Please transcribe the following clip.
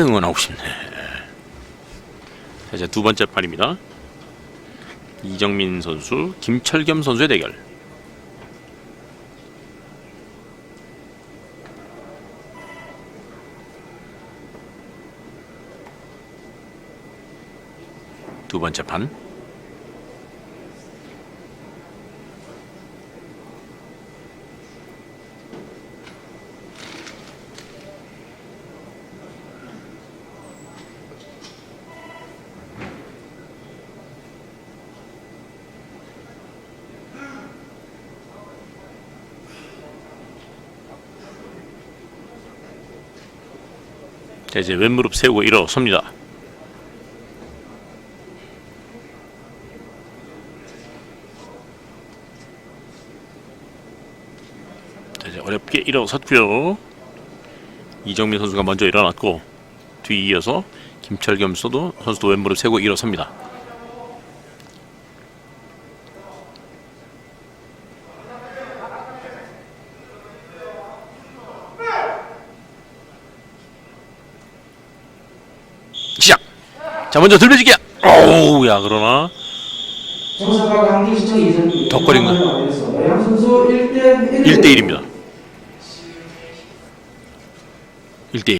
응원하고 싶네. 자, 이제 두 번째 판입니다. 이정민 선수, 김철겸 선수의 대결. 두 번째 판. 자, 이제 왼무릎 세우고 일어섭니다. 자, 이제 어렵게 일어섰고요. 이정민 선수가 먼저 일어났고 뒤 이어서 김철겸 선수도 왼무릎 세고 일어섭니다. 시작. 자 먼저 들배지기야. 오우야 그러나. 덕거리인가? 1대1입니다. 1대1.